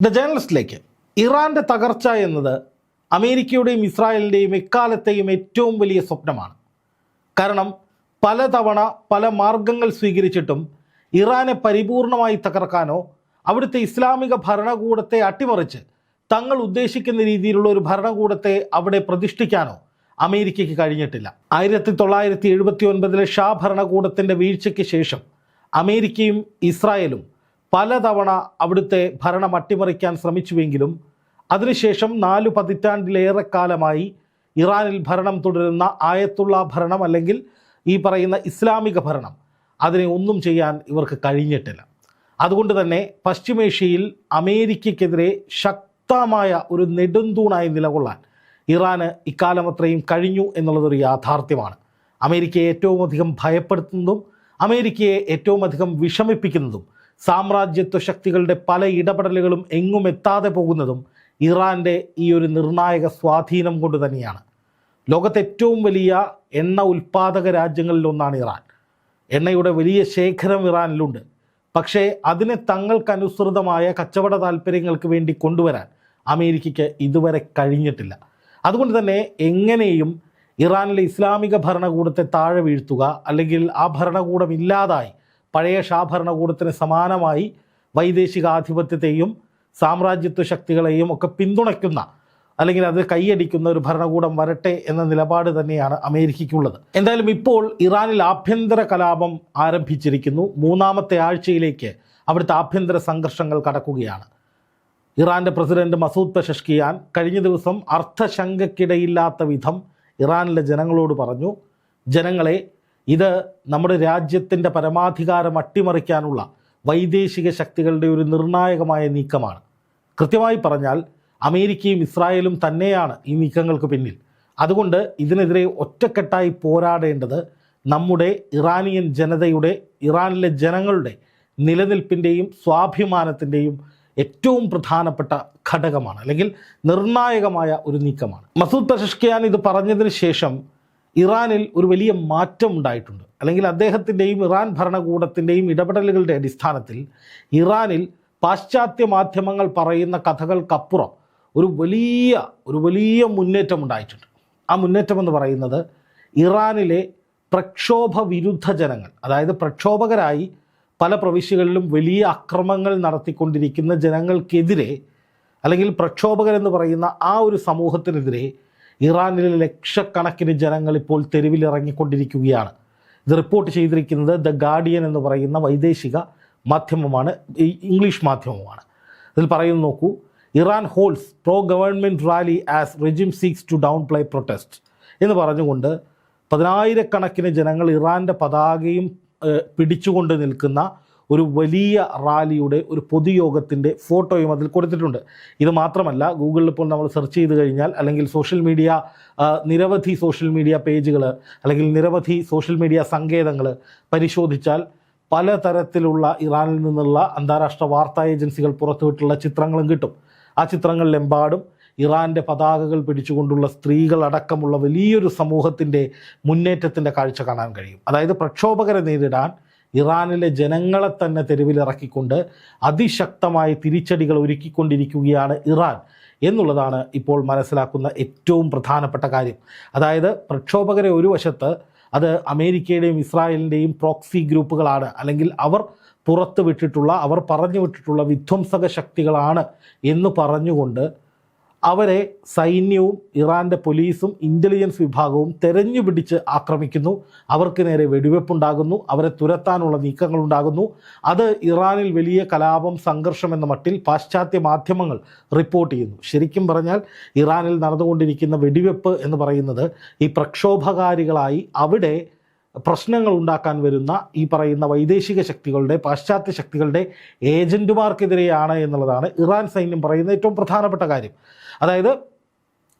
The ജേർണലിസ്റ്റിലേക്ക് ഇറാന്റെ തകർച്ച എന്നത് അമേരിക്കയുടെയും ഇസ്രായേലിന്റെയും എക്കാലത്തെയും ഏറ്റവും വലിയ സ്വപ്നമാണ്. കാരണം പലതവണ പല മാർഗങ്ങൾ സ്വീകരിച്ചിട്ടും ഇറാനെ പരിപൂർണമായി തകർക്കാനോ അവിടുത്തെ ഇസ്ലാമിക ഭരണകൂടത്തെ അട്ടിമറിച്ച് തങ്ങൾ ഉദ്ദേശിക്കുന്ന രീതിയിലുള്ള ഒരു ഭരണകൂടത്തെ അവിടെ പ്രതിഷ്ഠിക്കാനോ അമേരിക്കയ്ക്ക് കഴിഞ്ഞിട്ടില്ല. ആയിരത്തി തൊള്ളായിരത്തി എഴുപത്തി ഒൻപതിലെ ഷാ ഭരണകൂടത്തിന്റെ വീഴ്ചയ്ക്ക് ശേഷം അമേരിക്കയും ഇസ്രായേലും പലതവണ അവിടുത്തെ ഭരണം അട്ടിമറിക്കാൻ ശ്രമിച്ചുവെങ്കിലും അതിനുശേഷം നാല് പതിറ്റാണ്ടിലേറെ കാലമായി ഇറാനിൽ ഭരണം തുടരുന്ന ആയത്തുള്ള ഭരണം അല്ലെങ്കിൽ ഈ പറയുന്ന ഇസ്ലാമിക ഭരണം അതിനെ ഒന്നും ചെയ്യാൻ ഇവർക്ക് കഴിഞ്ഞിട്ടില്ല. അതുകൊണ്ട് തന്നെ പശ്ചിമേഷ്യയിൽ അമേരിക്കയ്ക്കെതിരെ ശക്തമായ ഒരു നെടുന്തൂണായി നിലകൊള്ളാൻ ഇറാന് ഇക്കാലം അത്രയും കഴിഞ്ഞു എന്നുള്ളതൊരു യാഥാർത്ഥ്യമാണ്. അമേരിക്കയെ ഏറ്റവും അധികം ഭയപ്പെടുത്തുന്നതും അമേരിക്കയെ ഏറ്റവും അധികം വിഷമിപ്പിക്കുന്നതും സാമ്രാജ്യത്വ ശക്തികളുടെ പല ഇടപെടലുകളും എങ്ങും എത്താതെ പോകുന്നതും ഇറാന്റെ ഈ ഒരു നിർണായക സ്വാധീനം കൊണ്ട് തന്നെയാണ്. ലോകത്തെ ഏറ്റവും വലിയ എണ്ണ ഉൽപ്പാദക രാജ്യങ്ങളിലൊന്നാണ് ഇറാൻ. എണ്ണയുടെ വലിയ ശേഖരം ഇറാനിലുണ്ട്. പക്ഷേ അതിനെ തങ്ങൾക്കനുസൃതമായ കച്ചവട താല്പര്യങ്ങൾക്ക് വേണ്ടി കൊണ്ടുവരാൻ അമേരിക്കയ്ക്ക് ഇതുവരെ കഴിഞ്ഞിട്ടില്ല. അതുകൊണ്ട് തന്നെ എങ്ങനെയും ഇറാനിലെ ഇസ്ലാമിക ഭരണകൂടത്തെ താഴെ വീഴ്ത്തുക അല്ലെങ്കിൽ ആ ഭരണകൂടം ഇല്ലാതായി പഴയ ഷാ ഭരണകൂടത്തിന് സമാനമായി വൈദേശികാധിപത്യത്തെയും സാമ്രാജ്യത്വ ശക്തികളെയും ഒക്കെ പിന്തുണയ്ക്കുന്ന അല്ലെങ്കിൽ അത് കൈയടിക്കുന്ന ഒരു ഭരണകൂടം വരട്ടെ എന്ന നിലപാട് തന്നെയാണ് അമേരിക്കയ്ക്കുള്ളത്. എന്തായാലും ഇപ്പോൾ ഇറാനിൽ ആഭ്യന്തര കലാപം ആരംഭിച്ചിരിക്കുന്നു. മൂന്നാമത്തെ ആഴ്ചയിലേക്ക് അവിടുത്തെ ആഭ്യന്തര സംഘർഷങ്ങൾ കടക്കുകയാണ്. ഇറാന്റെ പ്രസിഡന്റ് മസൂദ് പെഷഷ്കിയാൻ കഴിഞ്ഞ ദിവസം അർത്ഥശങ്കയ്ക്കിടയില്ലാത്ത വിധം ഇറാനിലെ ജനങ്ങളോട് പറഞ്ഞു ജനങ്ങളെ ഇത് നമ്മുടെ രാജ്യത്തിന്റെ പരമാധികാരം അട്ടിമറിക്കാനുള്ള വൈദേശിക ശക്തികളുടെ ഒരു നിർണായകമായ നീക്കമാണ്. കൃത്യമായി പറഞ്ഞാൽ അമേരിക്കയും ഇസ്രായേലും തന്നെയാണ് ഈ നീക്കങ്ങൾക്ക് പിന്നിൽ. അതുകൊണ്ട് ഇതിനെതിരെ ഒറ്റക്കെട്ടായി പോരാടേണ്ടത് നമ്മുടെ ഇറാനിയൻ ജനതയുടെ ഇറാനിലെ ജനങ്ങളുടെ നിലനിൽപ്പിന്റെയും സ്വാഭിമാനത്തിന്റെയും ഏറ്റവും പ്രധാനപ്പെട്ട ഘടകമാണ് അല്ലെങ്കിൽ നിർണായകമായ ഒരു നീക്കമാണ്. മസൂദ് പെഷഷ്കിയാൻ ഇത് പറഞ്ഞതിന് ശേഷം ഇറാനിൽ ഒരു വലിയ മാറ്റം ഉണ്ടായിട്ടുണ്ട്. അല്ലെങ്കിൽ അദ്ദേഹത്തിന്റെയും ഇറാൻ ഭരണകൂടത്തിന്റെയും ഇടപെടലുകളുടെ അടിസ്ഥാനത്തിൽ ഇറാനിൽ പാശ്ചാത്യ മാധ്യമങ്ങൾ പറയുന്ന കഥകൾക്കപ്പുറം ഒരു വലിയ ഒരു വലിയ മുന്നേറ്റം ഉണ്ടായിട്ടുണ്ട്. ആ മുന്നേറ്റം എന്ന് പറയുന്നത് ഇറാനിലെ പ്രക്ഷോഭ വിരുദ്ധ ജനങ്ങൾ അതായത് പ്രക്ഷോഭകരായി പല പ്രവിശ്യകളിലും വലിയ അക്രമങ്ങൾ നടത്തിക്കൊണ്ടിരിക്കുന്ന ജനങ്ങൾക്കെതിരെ അല്ലെങ്കിൽ പ്രക്ഷോഭകരെന്ന് പറയുന്ന ആ ഒരു സമൂഹത്തിനെതിരെ ഇറാനിലെ ലക്ഷക്കണക്കിന് ജനങ്ങൾ ഇപ്പോൾ തെരുവിലിറങ്ങിക്കൊണ്ടിരിക്കുകയാണ്. ഇത് റിപ്പോർട്ട് ചെയ്തിരിക്കുന്നത് ദ ഗാർഡിയൻ എന്ന് പറയുന്ന വൈദേശിക മാധ്യമമാണ് ഇംഗ്ലീഷ് മാധ്യമമാണ്. ഇതിൽ പറയുന്നു നോക്കൂ Iran holds pro government rally as regime seeks to downplay protest എന്ന് പറഞ്ഞുകൊണ്ട് പതിനായിരക്കണക്കിന് ജനങ്ങൾ ഇറാന്റെ പതാകയും പിടിച്ചുകൊണ്ട് നിൽക്കുന്ന ഒരു വലിയ റാലിയുടെ ഒരു പൊതുയോഗത്തിന്റെ ഫോട്ടോയും അതിൽ കൊടുത്തിട്ടുണ്ട്. ഇത് മാത്രമല്ല ഗൂഗിളിൽ ഇപ്പോൾ നമ്മൾ സെർച്ച് ചെയ്ത് കഴിഞ്ഞാൽ അല്ലെങ്കിൽ സോഷ്യൽ മീഡിയ നിരവധി സോഷ്യൽ മീഡിയ പേജുകൾ അല്ലെങ്കിൽ നിരവധി സോഷ്യൽ മീഡിയ സങ്കേതങ്ങൾ പരിശോധിച്ചാൽ പലതരത്തിലുള്ള ഇറാനിൽ നിന്നുള്ള അന്താരാഷ്ട്ര വാർത്താ ഏജൻസികൾ പുറത്തുവിട്ടുള്ള ചിത്രങ്ങളും കിട്ടും. ആ ചിത്രങ്ങളിലെമ്പാടും ഇറാന്റെ പതാകകൾ പിടിച്ചുകൊണ്ടുള്ള സ്ത്രീകളടക്കമുള്ള വലിയൊരു സമൂഹത്തിന്റെ മുന്നേറ്റത്തിന്റെ കാഴ്ച കാണാൻ കഴിയും. അതായത് പ്രക്ഷോഭകരെ നേരിടാൻ ഇറാനിലെ ജനങ്ങളെ തന്നെ തെരുവിലിറക്കിക്കൊണ്ട് അതിശക്തമായ തിരിച്ചടികൾ ഒരുക്കിക്കൊണ്ടിരിക്കുകയാണ് ഇറാൻ എന്നുള്ളതാണ് ഇപ്പോൾ മനസ്സിലാക്കുന്ന ഏറ്റവും പ്രധാനപ്പെട്ട കാര്യം. അതായത് പ്രക്ഷോഭകരെ ഒരു വശത്ത് അത് അമേരിക്കയുടെയും ഇസ്രായേലിന്റെയും പ്രോക്സി ഗ്രൂപ്പുകളാണ് അല്ലെങ്കിൽ അവർ പുറത്ത് വിട്ടിട്ടുള്ള അവർ പറഞ്ഞു വിട്ടിട്ടുള്ള വിധ്വംസക ശക്തികളാണ് എന്ന് പറഞ്ഞുകൊണ്ട് അവരെ സൈന്യവും ഇറാന്റെ പോലീസും ഇന്റലിജൻസ് വിഭാഗവും തെരഞ്ഞു പിടിച്ച് ആക്രമിക്കുന്നു. അവർക്ക് നേരെ വെടിവെപ്പുണ്ടാകുന്നു. അവരെ തുരത്താനുള്ള നീക്കങ്ങൾ ഉണ്ടാകുന്നു അത് ഇറാനിൽ വലിയ കലാപം സംഘർഷം എന്ന മട്ടിൽ പാശ്ചാത്യ മാധ്യമങ്ങൾ റിപ്പോർട്ട് ചെയ്യുന്നു. ശരിക്കും പറഞ്ഞാൽ ഇറാനിൽ നടന്നുകൊണ്ടിരിക്കുന്ന വെടിവെപ്പ് എന്ന് പറയുന്നത് ഈ പ്രക്ഷോഭകാരികളായി അവിടെ പ്രശ്നങ്ങൾ ഉണ്ടാക്കാൻ വരുന്ന ഈ പറയുന്ന വൈദേശിക ശക്തികളുടെ പാശ്ചാത്യ ശക്തികളുടെ ഏജന്റുമാർക്കെതിരെയാണ് എന്നുള്ളതാണ് ഇറാൻ സൈന്യം പറയുന്ന ഏറ്റവും പ്രധാനപ്പെട്ട കാര്യം. അതായത്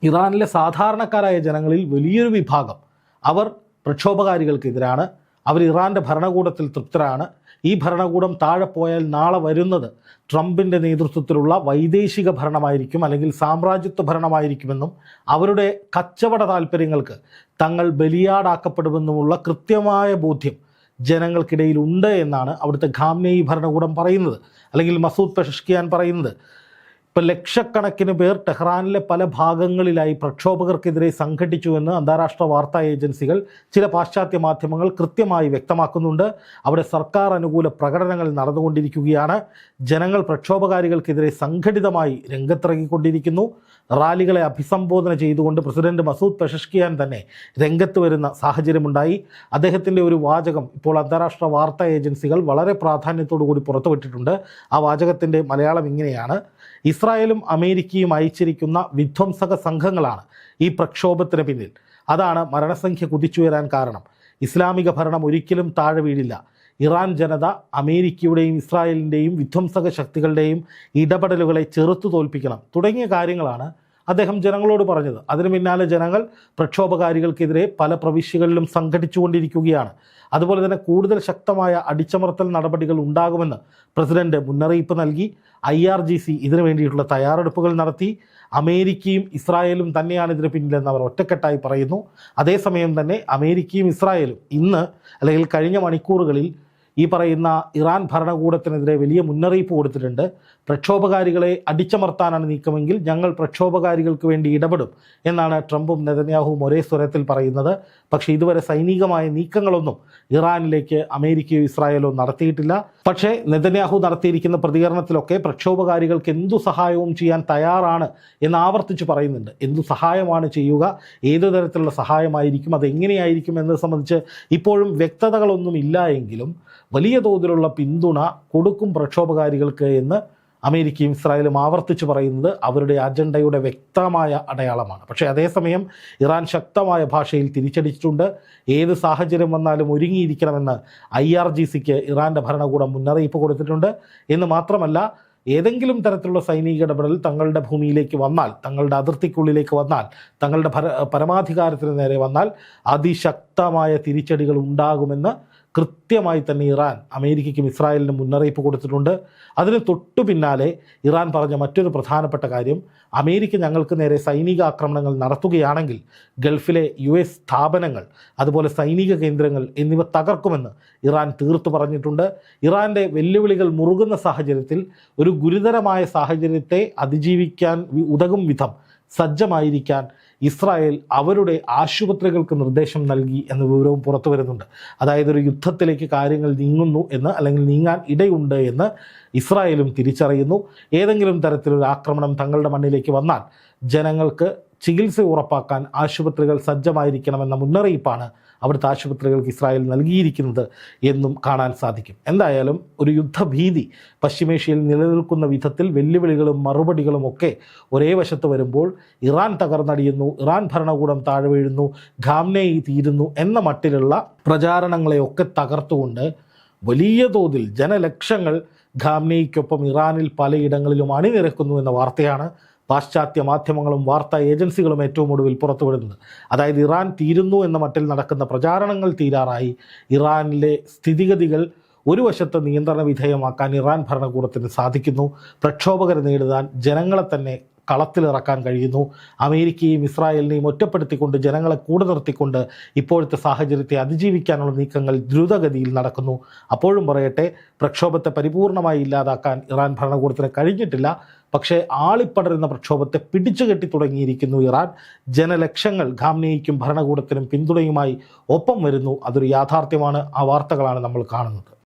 ഇറാനിലെ സാധാരണക്കാരായ ജനങ്ങളിൽ വലിയൊരു വിഭാഗം അവർ പ്രക്ഷോഭകാരികൾക്കെതിരാണ്. അവർ ഇറാന്റെ ഭരണകൂടത്തിൽ തൃപ്തരാണ്. ഈ ഭരണകൂടം താഴെ പോയാൽ നാളെ വരുന്നത് ട്രംപിന്റെ നേതൃത്വത്തിലുള്ള വൈദേശിക ഭരണമായിരിക്കും അല്ലെങ്കിൽ സാമ്രാജ്യത്വ ഭരണമായിരിക്കുമെന്നും അവരുടെ കച്ചവട താല്പര്യങ്ങൾക്ക് തങ്ങൾ ബലിയാടാക്കപ്പെടുമെന്നുമുള്ള കൃത്യമായ ബോധ്യം ജനങ്ങൾക്കിടയിൽ ഉണ്ട് എന്നാണ് അവിടുത്തെ ഖാംനേയി ഭരണകൂടം പറയുന്നത് അല്ലെങ്കിൽ മസൂദ് പെഷഷ്കിയാൻ പറയുന്നത്. ഇപ്പം ലക്ഷക്കണക്കിന് പേർ ടെഹ്റാനിലെ പല ഭാഗങ്ങളിലായി പ്രക്ഷോഭകർക്കെതിരെ സംഘടിച്ചുവെന്ന് അന്താരാഷ്ട്ര വാർത്താ ഏജൻസികൾ ചില പാശ്ചാത്യ മാധ്യമങ്ങൾ കൃത്യമായി വ്യക്തമാക്കുന്നുണ്ട്. അവിടെ സർക്കാർ അനുകൂല പ്രകടനങ്ങൾ നടന്നുകൊണ്ടിരിക്കുകയാണ്. ജനങ്ങൾ പ്രക്ഷോഭകാരികൾക്കെതിരെ സംഘടിതമായി രംഗത്തിറങ്ങിക്കൊണ്ടിരിക്കുന്നു. റാലികളെ അഭിസംബോധന ചെയ്തുകൊണ്ട് പ്രസിഡന്റ് മസൂദ് പെഷഷ്കിയാൻ തന്നെ രംഗത്ത് വരുന്ന സാഹചര്യമുണ്ടായി. അദ്ദേഹത്തിന്റെ ഒരു വാചകം ഇപ്പോൾ അന്താരാഷ്ട്ര വാർത്താ ഏജൻസികൾ വളരെ പ്രാധാന്യത്തോടു കൂടി പുറത്തുവിട്ടിട്ടുണ്ട്. ആ വാചകത്തിന്റെ മലയാളം ഇങ്ങനെയാണ്. ഇസ്രായേലും അമേരിക്കയും അയച്ചിരിക്കുന്ന വിധ്വംസക സംഘങ്ങളാണ് ഈ പ്രക്ഷോഭത്തിന് പിന്നിൽ. അതാണ് മരണസംഖ്യ കുതിച്ചുയരാൻ കാരണം. ഇസ്ലാമിക ഭരണം ഒരിക്കലും താഴെ വീഴില്ല. ഇറാൻ ജനത അമേരിക്കയുടെയും ഇസ്രായേലിന്റെയും വിധ്വംസക ശക്തികളുടെയും ഇടപെടലുകളെ ചെറുത്തു തോൽപ്പിക്കണം തുടങ്ങിയ കാര്യങ്ങളാണ് അദ്ദേഹം ജനങ്ങളോട് പറഞ്ഞത്. അതിനു പിന്നാലെ ജനങ്ങൾ പ്രക്ഷോഭകാരികൾക്കെതിരെ പല പ്രവിശ്യകളിലും സംഘടിച്ചുകൊണ്ടിരിക്കുകയാണ്. അതുപോലെ തന്നെ കൂടുതൽ ശക്തമായ അടിച്ചമർത്തൽ നടപടികൾ ഉണ്ടാകുമെന്ന് പ്രസിഡന്റ് മുന്നറിയിപ്പ് നൽകി. ഐ ആർ ജി സി ഇതിനു വേണ്ടിയിട്ടുള്ള തയ്യാറെടുപ്പുകൾ നടത്തി. അമേരിക്കയും ഇസ്രായേലും തന്നെയാണ് ഇതിന് പിന്നിലെന്ന് അവർ ഒറ്റക്കെട്ടായി പറയുന്നു. അതേസമയം തന്നെ അമേരിക്കയും ഇസ്രായേലും ഇന്ന് അല്ലെങ്കിൽ കഴിഞ്ഞ മണിക്കൂറുകളിൽ ഈ പറയുന്ന ഇറാൻ ഭരണകൂടത്തിനെതിരെ വലിയ മുന്നറിയിപ്പ് കൊടുത്തിട്ടുണ്ട്. പ്രക്ഷോഭകാരികളെ അടിച്ചമർത്താനാണ് നീക്കമെങ്കിൽ ഞങ്ങൾ പ്രക്ഷോഭകാരികൾക്ക് വേണ്ടി ഇടപെടും എന്നാണ് ട്രംപും നെതന്യാഹുവും ഒരേ സ്വരത്തിൽ പറയുന്നത്. പക്ഷേ ഇതുവരെ സൈനികമായ നീക്കങ്ങളൊന്നും ഇറാനിലേക്ക് അമേരിക്കയോ ഇസ്രായേലോ നടത്തിയിട്ടില്ല. പക്ഷേ നെതന്യാഹു നടത്തിയിരിക്കുന്ന പ്രതികരണത്തിലൊക്കെ പ്രക്ഷോഭകാരികൾക്ക് എന്തു സഹായവും ചെയ്യാൻ തയ്യാറാണ് എന്ന് ആവർത്തിച്ച് പറയുന്നുണ്ട്. എന്തു സഹായമാണ് ചെയ്യുക? ഏതു തരത്തിലുള്ള സഹായമായിരിക്കും? അതെങ്ങനെയായിരിക്കും എന്നത് സംബന്ധിച്ച് ഇപ്പോഴും വ്യക്തതകളൊന്നും ഇല്ല എങ്കിലും വലിയ തോതിലുള്ള പിന്തുണ കൊടുക്കും പ്രക്ഷോഭകാരികൾക്ക് എന്ന് അമേരിക്കയും ഇസ്രായേലും ആവർത്തിച്ച് പറയുന്നത് അവരുടെ അജണ്ടയുടെ വ്യക്തമായ അടയാളമാണ്. പക്ഷേ അതേസമയം ഇറാൻ ശക്തമായ ഭാഷയിൽ തിരിച്ചടിച്ചിട്ടുണ്ട്. ഏത് സാഹചര്യം വന്നാലും ഒരുങ്ങിയിരിക്കണമെന്ന് ഐ ആർ ജി സിക്ക് ഇറാന്റെ ഭരണകൂടം മുന്നറിയിപ്പ് കൊടുത്തിട്ടുണ്ട്. എന്ന് മാത്രമല്ല ഏതെങ്കിലും തരത്തിലുള്ള സൈനിക ഇടപെടൽ തങ്ങളുടെ ഭൂമിയിലേക്ക് വന്നാൽ തങ്ങളുടെ അതിർത്തിക്കുള്ളിലേക്ക് വന്നാൽ തങ്ങളുടെ പരമാധികാരത്തിന് നേരെ വന്നാൽ അതിശക്തമായ തിരിച്ചടികൾ ഉണ്ടാകുമെന്ന് കൃത്യമായി തന്നെ ഇറാൻ അമേരിക്കയ്ക്കും ഇസ്രായേലിനും മുന്നറിയിപ്പ് കൊടുത്തിട്ടുണ്ട്. അതിന് തൊട്ടു പിന്നാലെ ഇറാൻ പറഞ്ഞ മറ്റൊരു പ്രധാനപ്പെട്ട കാര്യം അമേരിക്ക ഞങ്ങൾക്ക് നേരെ സൈനിക ആക്രമണങ്ങൾ നടത്തുകയാണെങ്കിൽ ഗൾഫിലെ യു എസ് സ്ഥാപനങ്ങൾ അതുപോലെ സൈനിക കേന്ദ്രങ്ങൾ എന്നിവ തകർക്കുമെന്ന് ഇറാൻ തീർത്തു പറഞ്ഞിട്ടുണ്ട്. ഇറാന്റെ വെല്ലുവിളികൾ മുറുകുന്ന സാഹചര്യത്തിൽ ഒരു ഗുരുതരമായ സാഹചര്യത്തെ അതിജീവിക്കാൻ ഉതകും വിധം സജ്ജമായിരിക്കാൻ ഇസ്രായേൽ അവരുടെ ആശുപത്രികൾക്ക് നിർദ്ദേശം നൽകി എന്ന വിവരവും പുറത്തു വരുന്നുണ്ട്. അതായത് ഒരു യുദ്ധത്തിലേക്ക് കാര്യങ്ങൾ നീങ്ങുന്നു എന്ന് അല്ലെങ്കിൽ നീങ്ങാൻ ഇടയുണ്ട് എന്ന് ഇസ്രായേലും തിരിച്ചറിയുന്നു. ഏതെങ്കിലും തരത്തിലൊരു ആക്രമണം തങ്ങളുടെ മണ്ണിലേക്ക് വന്നാൽ ജനങ്ങൾക്ക് ചികിത്സ ഉറപ്പാക്കാൻ ആശുപത്രികൾ സജ്ജമായിരിക്കണമെന്ന മുന്നറിയിപ്പാണ് അവിടുത്തെ ആശുപത്രികൾക്ക് ഇസ്രായേൽ നൽകിയിരിക്കുന്നത് എന്നും കാണാൻ സാധിക്കും. എന്തായാലും ഒരു യുദ്ധഭീതി പശ്ചിമേഷ്യയിൽ നിലനിൽക്കുന്ന വിധത്തിൽ വെല്ലുവിളികളും മറുപടികളും ഒക്കെ ഒരേ വശത്ത് വരുമ്പോൾ ഇറാൻ തകർന്നടിയുന്നു ഇറാൻ ഭരണകൂടം താഴെ വീഴുന്നു ഖാംനെയി തീരുന്നു എന്ന മട്ടിലുള്ള പ്രചാരണങ്ങളെയൊക്കെ തകർത്തുകൊണ്ട് വലിയ തോതിൽ ജനലക്ഷങ്ങൾ ഖാംനെയ്ക്കൊപ്പം ഇറാനിൽ പലയിടങ്ങളിലും അണിനിരക്കുന്നു എന്ന വാർത്തയാണ് പാശ്ചാത്യ മാധ്യമങ്ങളും വാർത്താ ഏജൻസികളും ഏറ്റവും ഒടുവിൽ പുറത്തുവിടുന്നത്. അതായത് ഇറാൻ തീരുന്നു എന്ന മട്ടിൽ നടക്കുന്ന പ്രചാരണങ്ങൾ തീരാറായി. ഇറാനിലെ സ്ഥിതിഗതികൾ ഒരു വശത്ത് നിയന്ത്രണ വിധേയമാക്കാൻ ഇറാൻ ഭരണകൂടത്തിന് സാധിക്കുന്നു. പ്രക്ഷോഭകരെ നേരിടാൻ ജനങ്ങളെ തന്നെ കളത്തിലിറക്കാൻ കഴിയുന്നു. അമേരിക്കയും ഇസ്രായേലിനെയും ഒറ്റപ്പെടുത്തിക്കൊണ്ട് ജനങ്ങളെ കൂടെ നിർത്തിക്കൊണ്ട് ഇപ്പോഴത്തെ സാഹചര്യത്തെ അതിജീവിക്കാനുള്ള നീക്കങ്ങൾ ദ്രുതഗതിയിൽ നടക്കുന്നു. അപ്പോഴും പറയട്ടെ പ്രക്ഷോഭത്തെ പരിപൂർണമായി ഇല്ലാതാക്കാൻ ഇറാൻ ഭരണകൂടത്തിന് കഴിഞ്ഞിട്ടില്ല. പക്ഷേ ആളിപ്പടരുന്ന പ്രക്ഷോഭത്തെ പിടിച്ചുകെട്ടി തുടങ്ങിയിരിക്കുന്നു ഇറാൻ. ജനലക്ഷങ്ങൾ ഖാംനേയ്ക്കും ഭരണകൂടത്തിനും പിന്തുണയുമായി ഒപ്പം വരുന്നു. അതൊരു യാഥാർത്ഥ്യമാണ്. ആ വാർത്തകളാണ് നമ്മൾ കാണുന്നത്.